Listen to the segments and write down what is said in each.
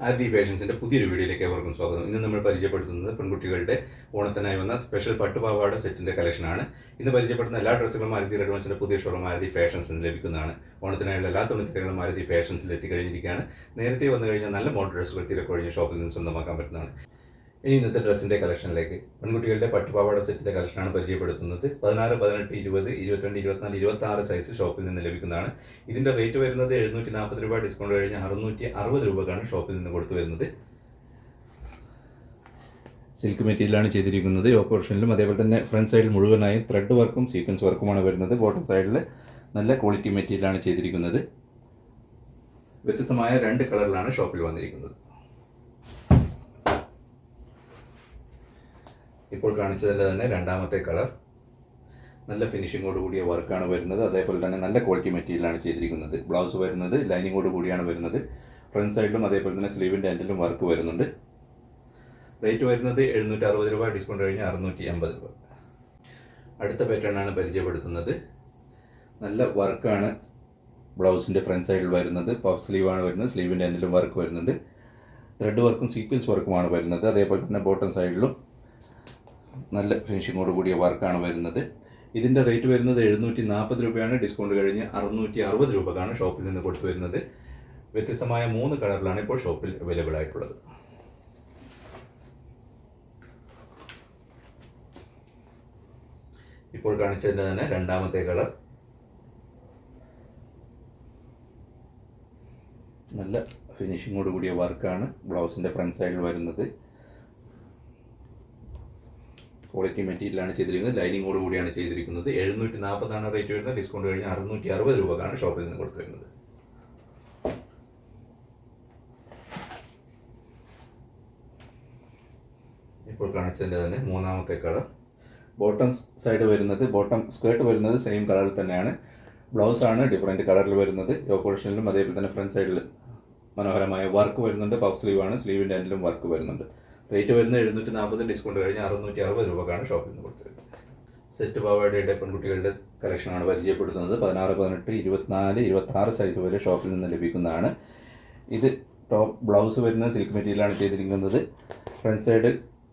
ആദി ഫാഷൻസിന്റെ പുതിയൊരു വീഡിയോയിലേക്ക് ഏവർക്കും സ്വാഗതം. ഇന്ന് നമ്മൾ പരിചയപ്പെടുത്തുന്നത് പെൺകുട്ടികളുടെ ഓണത്തിനായി വന്ന സ്പെഷ്യൽ പട്ടുപാവാട സെറ്റിന്റെ കളക്ഷനാണ് ഇന്ന് പരിചയപ്പെടുന്ന എല്ലാ ഡ്രസ്സുകളും മാരുതി റെഡ്മൻസിന്റെ പുതിയ ഷോറൂം മാരുതി ഫാഷൻസിൽ ലഭിക്കുന്നതാണ്. ഓണത്തിനായുള്ള എല്ലാ തുണിത്തരങ്ങളും മാരുതി ഫാഷൻസിൽ എത്തിക്കഴിഞ്ഞിരിക്കുകയാണ്. നേരത്തെ വന്നു കഴിഞ്ഞാൽ നല്ല മോഡൽ ഡ്രസ്സുകൾ തിരക്കൊഴിഞ്ഞ് ഷോപ്പിൽ നിന്ന് സ്വന്തമാക്കാൻ പറ്റുന്നതാണ്. ഇനി ഇന്നത്തെ ഡ്രസ്സിന്റെ കളക്ഷനിലേക്ക്. പെൺകുട്ടികളുടെ പട്ടുപാവാട സെറ്റിന്റെ കളക്ഷനാണ് പരിചയപ്പെടുത്തുന്നത്. പതിനാറ് പതിനെട്ട് ഇരുപത് ഇരുപത്തിരണ്ട് ഇരുപത്തിനാല് ഇരുപത്തി ആറ് സൈസ് ഷോപ്പിൽ നിന്ന് ലഭിക്കുന്നതാണ്. ഇതിന്റെ റേറ്റ് വരുന്നത് എഴുന്നൂറ്റി നാൽപ്പത് രൂപ ഡിസ്കൗണ്ട് കഴിഞ്ഞ് അറുന്നൂറ്റി അറുപത് രൂപക്കാണ് ഷോപ്പിൽ നിന്ന് കൊടുത്തു വരുന്നത്. സിൽക്ക് മെറ്റീരിയലാണ് ചെയ്തിരിക്കുന്നത്. യോ പോർഷനിലും അതേപോലെ തന്നെ ഫ്രണ്ട് സൈഡിൽ മുഴുവനായും ത്രെഡ് വർക്കും സീക്വൻസ് വർക്കുമാണ് വരുന്നത്. ബോട്ടം സൈഡിൽ നല്ല ക്വാളിറ്റി മെറ്റീരിയലാണ് ചെയ്തിരിക്കുന്നത്. വ്യത്യസ്തമായ രണ്ട് കളറിലാണ് ഷോപ്പിൽ വന്നിരിക്കുന്നത്. ഇപ്പോൾ കാണിച്ചതിന്റെ തന്നെ രണ്ടാമത്തെ കളർ. നല്ല ഫിനിഷിങ്ങോട് കൂടിയ വർക്കാണ് വരുന്നത്. അതേപോലെ തന്നെ നല്ല ക്വാളിറ്റി മെറ്റീരിയലാണ് ചെയ്തിരിക്കുന്നത്. ബ്ലൗസ് വരുന്നത് ലൈനിങ്ങോട് കൂടിയാണ് വരുന്നത്. ഫ്രണ്ട് സൈഡിലും അതേപോലെ തന്നെ സ്ലീവിന്റെ എൻഡിലും വർക്ക് വരുന്നുണ്ട്. റേറ്റ് വരുന്നത് എഴുന്നൂറ്റി അറുപത് രൂപ ഡിസ്കൗണ്ട് കഴിഞ്ഞ് അറുന്നൂറ്റി എൺപത് രൂപ. അടുത്ത പാറ്റേൺ ആണ് പരിചയപ്പെടുത്തുന്നത്. നല്ല വർക്കാണ് ബ്ലൗസിന്റെ ഫ്രണ്ട് സൈഡിൽ വരുന്നത്. പഫ് സ്ലീവാണ് വരുന്നത് സ്ലീവിന്റെ എൻഡിലും വർക്ക് വരുന്നുണ്ട്. ത്രെഡ് വർക്കും സീക്വൻസ് വർക്കുമാണ് വരുന്നത്. അതേപോലെ തന്നെ ബോട്ടം സൈഡിലും നല്ല ഫിനിഷിങ്ങോട് കൂടിയ വർക്കാണ് വരുന്നത്. ഇതിന്റെ റേറ്റ് വരുന്നത് എഴുന്നൂറ്റി നാൽപ്പത് രൂപയാണ്. ഡിസ്കൗണ്ട് കഴിഞ്ഞ് അറുന്നൂറ്റി അറുപത് രൂപക്കാണ് ഷോപ്പിൽ നിന്ന് കൊടുത്തു വരുന്നത് വ്യത്യസ്തമായ മൂന്ന് കളറിലാണ് ഇപ്പോൾ ഷോപ്പിൽ അവൈലബിൾ ആയിട്ടുള്ളത്. ഇപ്പോൾ കാണിച്ചതിന്റെ തന്നെ രണ്ടാമത്തെ കളർ. നല്ല ഫിനിഷിങ്ങോട് കൂടിയ വർക്കാണ് ബ്ലൗസിന്റെ ഫ്രണ്ട് സൈഡിൽ വരുന്നത്. ക്വാളിറ്റി മെറ്റീരിയലാണ് ചെയ്തിരിക്കുന്നത്. ലൈനിങ്ങോട് കൂടിയാണ് ചെയ്തിരിക്കുന്നത്. എഴുന്നൂറ്റി നാൽപ്പതാണ് റേറ്റ് വരുന്നത്. ഡിസ്കൗണ്ട് കഴിഞ്ഞ് അറുന്നൂറ്റി അറുപത് രൂപക്കാണ് ഷോപ്പിൽ നിന്ന് കൊടുത്തു വരുന്നത്. ഇപ്പോൾ കാണിച്ചതിന്റെ തന്നെ മൂന്നാമത്തെ കളർ ബോട്ടം സൈഡ് വരുന്നത് ബോട്ടം സ്കേർട്ട് വരുന്നത് സെയിം കളറിൽ തന്നെയാണ്. ബ്ലൗസ് ആണ് ഡിഫറെന്റ് കളറിൽ വരുന്നത്. യോക്കോഷനിലും അതേപോലെ തന്നെ ഫ്രണ്ട് സൈഡിൽ മനോഹരമായ വർക്ക് വരുന്നുണ്ട്. പഫ് സ്ലീവാണ് സ്ലീവിന്റെ എൻഡിലും വർക്ക് വരുന്നുണ്ട്. റേറ്റ് വരുന്നത് എഴുന്നൂറ്റി നാൽപ്പത് ഡിസ്കൗണ്ട് കഴിഞ്ഞ് അറുന്നൂറ്റി അറുപത് രൂപക്കാണ് ഷോപ്പിൽ നിന്ന് കൊടുത്തത്. സെറ്റ് പാവാടയുടെ പെൺകുട്ടികളുടെ കളക്ഷനാണ് പരിചയപ്പെടുത്തുന്നത്. പതിനാറ് പതിനെട്ട് ഇരുപത്തിനാല് ഇരുപത്താറ് സൈസ് വരെ ഷോപ്പിൽ നിന്ന് ലഭിക്കുന്നതാണ്. ഇത് ടോപ്പ് ബ്ലൗസ് വരുന്നത് സിൽക്ക് മെറ്റീരിയലാണ് ചെയ്തിരിക്കുന്നത്. ഫ്രണ്ട് സൈഡ്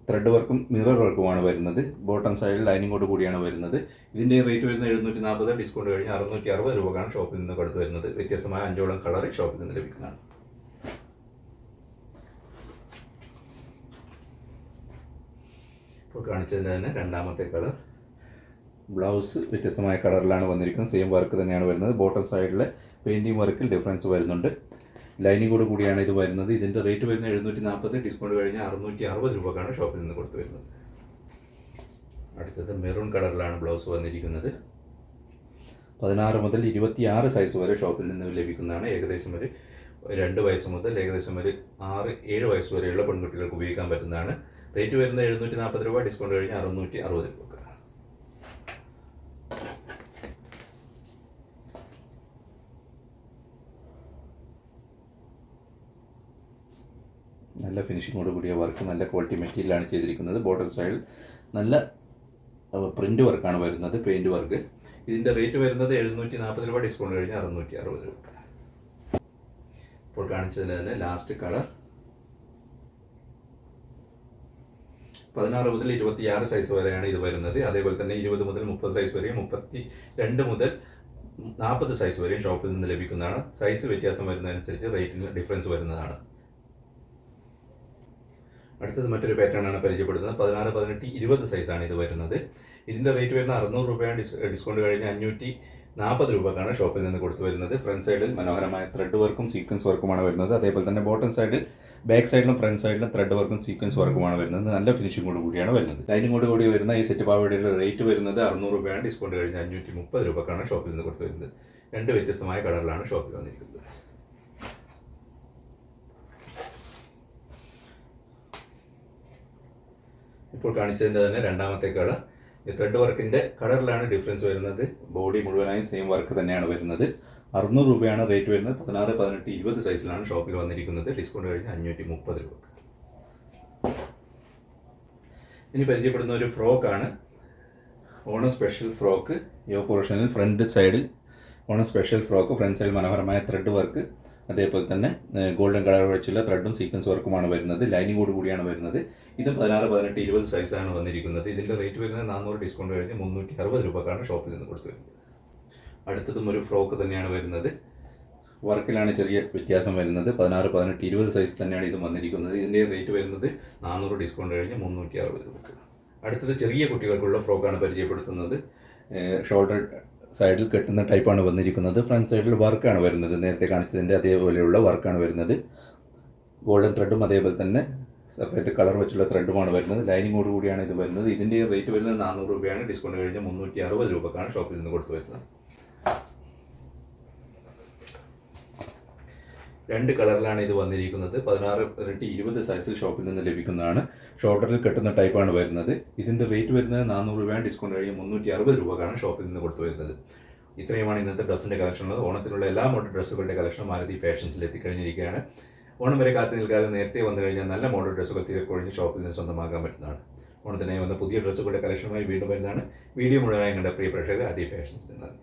ത്രെഡ് വർക്കും മിറർ വർക്കുമാണ് വരുന്നത്. ബോട്ടം സൈഡിൽ ലൈനിങ്ങോട് കൂടിയാണ് വരുന്നത്. ഇതിന്റെ റേറ്റ് വരുന്നത് എഴുന്നൂറ്റി നാൽപ്പത് ഡിസ്കൗണ്ട് കഴിഞ്ഞ് അറുന്നൂറ്റി അറുപത് രൂപക്കാണ് ഷോപ്പിൽ നിന്ന് കൊടുത്തു വരുന്നത്. വ്യത്യസ്തമായ അഞ്ചോളം കളർ ഷോപ്പിൽ നിന്ന് ലഭിക്കുന്നതാണ്. ഇപ്പോൾ കാണിച്ചതിന്റെ തന്നെ രണ്ടാമത്തെ കളർ. ബ്ലൗസ് വ്യത്യസ്തമായ കളറിലാണ് വന്നിരിക്കുന്നത്. സെയിം വർക്ക് തന്നെയാണ് വരുന്നത്. ബോട്ടം സൈഡിലെ പെയിന്റിങ് വർക്കിൽ ഡിഫറൻസ് വരുന്നുണ്ട്. ലൈനിങ്ങോട് കൂടിയാണ് ഇത് വരുന്നത്. ഇതിന്റെ റേറ്റ് വരുന്നത് എഴുന്നൂറ്റി നാൽപ്പത് ഡിസ്കൗണ്ട് കഴിഞ്ഞ് അറുന്നൂറ്റി അറുപത് രൂപക്കാണ് ഷോപ്പിൽ നിന്ന് കൊടുത്തു വരുന്നത്. അടുത്തത് മെറൂൺ കളറിലാണ് ബ്ലൗസ് വന്നിരിക്കുന്നത്. പതിനാറ് മുതൽ ഇരുപത്തി ആറ് സൈസ് വരെ ഷോപ്പിൽ നിന്ന് ലഭിക്കുന്നതാണ്. ഏകദേശം ഒരു രണ്ട് വയസ്സ് മുതൽ ഏകദേശം ഒരു ആറ് ഏഴ് വയസ്സ് വരെയുള്ള പെൺകുട്ടികൾക്ക് ഉപയോഗിക്കാൻ പറ്റുന്നതാണ്. റേറ്റ് വരുന്നത് എഴുന്നൂറ്റി നാൽപ്പത് രൂപ ഡിസ്കൗണ്ട് കഴിഞ്ഞ് അറുന്നൂറ്റി അറുപത് രൂപ നല്ല ഫിനിഷിങ്ങോട് കൂടിയ വർക്ക് നല്ല ക്വാളിറ്റി മെറ്റീരിയലാണ് ചെയ്തിരിക്കുന്നത്. ബോർഡർ സൈഡിൽ നല്ല പ്രിന്റ് വർക്കാണ് വരുന്നത് പെയിന്റ് വർക്ക് ഇതിന്റെ റേറ്റ് വരുന്നത് എഴുന്നൂറ്റി നാൽപ്പത് രൂപ ഡിസ്കൗണ്ട് കഴിഞ്ഞ് അറുന്നൂറ്റി അറുപത് രൂപ ഇപ്പോൾ കാണിച്ചതിന് തന്നെ ലാസ്റ്റ് കളർ പതിനാറ് മുതൽ ഇരുപത്തിയാറ് സൈസ് വരെയാണ് ഇത് വരുന്നത്. അതേപോലെ തന്നെ ഇരുപത് മുതൽ മുപ്പത് സൈസ് വരെയും മുപ്പത്തി രണ്ട് മുതൽ നാൽപ്പത് സൈസ് വരെയും ഷോപ്പിൽ നിന്ന് ലഭിക്കുന്നതാണ്. സൈസ് വ്യത്യാസം വരുന്നതനുസരിച്ച് റേറ്റിന് ഡിഫറൻസ് വരുന്നതാണ്. അടുത്തത് മറ്റൊരു പാറ്റേൺ ആണ് പരിചയപ്പെടുന്നത്. പതിനാറ് പതിനെട്ട് ഇരുപത് സൈസാണ് ഇത് വരുന്നത്. ഇതിന്റെ റേറ്റ് വരുന്ന അറുന്നൂറ് രൂപയാണ്. ഡിസ്കൗണ്ട് കഴിഞ്ഞ് അഞ്ഞൂറ്റി നാൽപ്പത് രൂപക്കാണ് ഷോപ്പിൽ നിന്ന് കൊടുത്തു വരുന്നത്. ഫ്രണ്ട് സൈഡിൽ മനോഹരമായ ത്രെഡ് വർക്കും സീക്വൻസ് വർക്കുമാണ് വരുന്നത്. അതേപോലെ തന്നെ ബോട്ടം സൈഡിൽ ബാക്ക് സൈഡിലും ഫ്രണ്ട് സൈഡിലും ത്രെഡ് വർക്കും സീക്വൻസ് വർക്കുമാണ് വരുന്നത്. നല്ല ഫിനിഷിങ്ങോട് കൂടിയാണ് വരുന്നത്. ലൈനിങ്ങോട് കൂടി വരുന്ന ഈ സെറ്റ് പാവയുടെ റേറ്റ് വരുന്നത് അറുന്നൂറ് രൂപയാണ്. ഡിസ്കൗണ്ട് കഴിഞ്ഞ് അഞ്ഞൂറ്റി മുപ്പത് രൂപക്കാണ് ഷോപ്പിൽ നിന്ന് കൊടുത്തു വരുന്നത്. രണ്ട് വ്യത്യസ്തമായ കളറിലാണ് ഷോപ്പിൽ വന്നിരിക്കുന്നത്. ഇപ്പോൾ കാണിച്ചതിന്റെ തന്നെ രണ്ടാമത്തെ കളർ ഈ ത്രെഡ് വർക്കിന്റെ കളറിലാണ് ഡിഫറൻസ് വരുന്നത്. ബോഡി മുഴുവനായും സെയിം വർക്ക് തന്നെയാണ് വരുന്നത്. അറുന്നൂറ് രൂപയാണ് റേറ്റ് വരുന്നത്. പതിനാറ് പതിനെട്ട് ഇരുപത് സൈസിലാണ് ഷോപ്പിൽ വന്നിരിക്കുന്നത്. ഡിസ്കൗണ്ട് കഴിഞ്ഞ് അഞ്ഞൂറ്റി മുപ്പത് രൂപ ഇനി പരിചയപ്പെടുന്ന ഒരു ഫ്രോക്കാണ് ഓണം സ്പെഷ്യൽ ഫ്രോക്ക് യോ പോർഷനിൽ ഫ്രണ്ട് സൈഡിൽ ഓണം സ്പെഷ്യൽ ഫ്രോക്ക് ഫ്രണ്ട് സൈഡിൽ മനോഹരമായ ത്രെഡ് വർക്ക് അതേപോലെ തന്നെ ഗോൾഡൻ കളർ വെച്ചുള്ള ത്രെഡും സീക്വൻസ് വർക്കുമാണ് വരുന്നത്. ലൈനിങ്ങോട് കൂടിയാണ് വരുന്നത്. ഇതും പതിനാറ് പതിനെട്ട് ഇരുപത് സൈസാണ് വന്നിരിക്കുന്നത്. ഇതിന്റെ റേറ്റ് വരുന്നത് നാനൂറ് ഡിസ്കൗണ്ട് കഴിഞ്ഞ് മുന്നൂറ്റി അറുപത് രൂപക്കാണ് ഷോപ്പിൽ നിന്ന് കൊടുത്തു വരുന്നത് അടുത്തതും ഒരു ഫ്രോക്ക് തന്നെയാണ് വരുന്നത്. വർക്കിലാണ് ചെറിയ വ്യത്യാസം വരുന്നത്. പതിനാറ് പതിനെട്ട് ഇരുപത് സൈസ് തന്നെയാണ് ഇത് വന്നിരിക്കുന്നത്. ഇതിന്റെ റേറ്റ് വരുന്നത് നാനൂറ് ഡിസ്കൗണ്ട് കഴിഞ്ഞ് മുന്നൂറ്റി അറുപത് രൂപ അടുത്തത് ചെറിയ കുട്ടികൾക്കുള്ള ഫ്രോക്കാണ് പരിചയപ്പെടുത്തുന്നത്. ഷോൾഡർ സൈഡിൽ കെട്ടുന്ന ടൈപ്പാണ് വന്നിരിക്കുന്നത്. ഫ്രണ്ട് സൈഡിൽ വർക്കാണ് വരുന്നത്. നേരത്തെ കാണിച്ചതിന്റെ അതേപോലെയുള്ള വർക്കാണ് വരുന്നത്. ഗോൾഡൻ ത്രെഡും അതേപോലെ തന്നെ സെപ്പറേറ്റ് കളർ വെച്ചുള്ള ത്രെഡുമാണ് വരുന്നത്. ലൈനിങ്ങോട് കൂടിയാണ് ഇത് വരുന്നത്. ഇതിന്റെ റേറ്റ് വരുന്നത് നാനൂറ് രൂപയാണ്. ഡിസ്കൗണ്ട് കഴിഞ്ഞ് മുന്നൂറ്റി അറുപത് രൂപക്കാണ് ഷോപ്പിൽ നിന്ന് കൊടുത്തു വരുന്നത്. രണ്ട് കളറിലാണ് ഇത് വന്നിരിക്കുന്നത്. പതിനാറ് പതിനെട്ട് ഇരുപത് സൈസിൽ ഷോപ്പിൽ നിന്ന് ലഭിക്കുന്നതാണ്. ഷോൾഡറിൽ കെട്ടുന്ന ടൈപ്പാണ് വരുന്നത്. ഇതിന്റെ റേറ്റ് വരുന്നത് നാനൂറ് രൂപയാണ് ഡിസ്കൗണ്ട് കഴിഞ്ഞ് മുന്നൂറ്റി അറുപത് രൂപക്കാണ് ഷോപ്പിൽ നിന്ന് കൊടുത്തു വരുന്നത്. ഇത്രയുമാണ് ഇന്നത്തെ ഡ്രസ്സിന്റെ കളക്ഷൻ ഉള്ളത്. ഓണത്തിനുള്ള എല്ലാ മോഡൽ ഡ്രസ്സുകളുടെ കളക്ഷൻ മാരുതി ഫാഷൻസിൽ എത്തിക്കഴിഞ്ഞിരിക്കുകയാണ്. ഓണം വരെ കാത്തു നിൽക്കാതെ നേരത്തെ വന്നു കഴിഞ്ഞാൽ നല്ല മോഡൽ ഡ്രസ്സുകൾ തീരെ തിരക്കൊഴിഞ്ഞ് ഷോപ്പിൽ നിന്ന് സ്വന്തമാക്കാൻ പറ്റുന്നതാണ്. ഓണത്തിനായി വന്ന പുതിയ ഡ്രസ്സുകളുടെ കളക്ഷനുമായി വീണ്ടും വരുന്നതാണ്. വീഡിയോ മുഴുവനായി കണ്ട പ്രിയ പ്രേക്ഷകർ ആദ്യ ഫാഷൻസിൽ നന്ദി.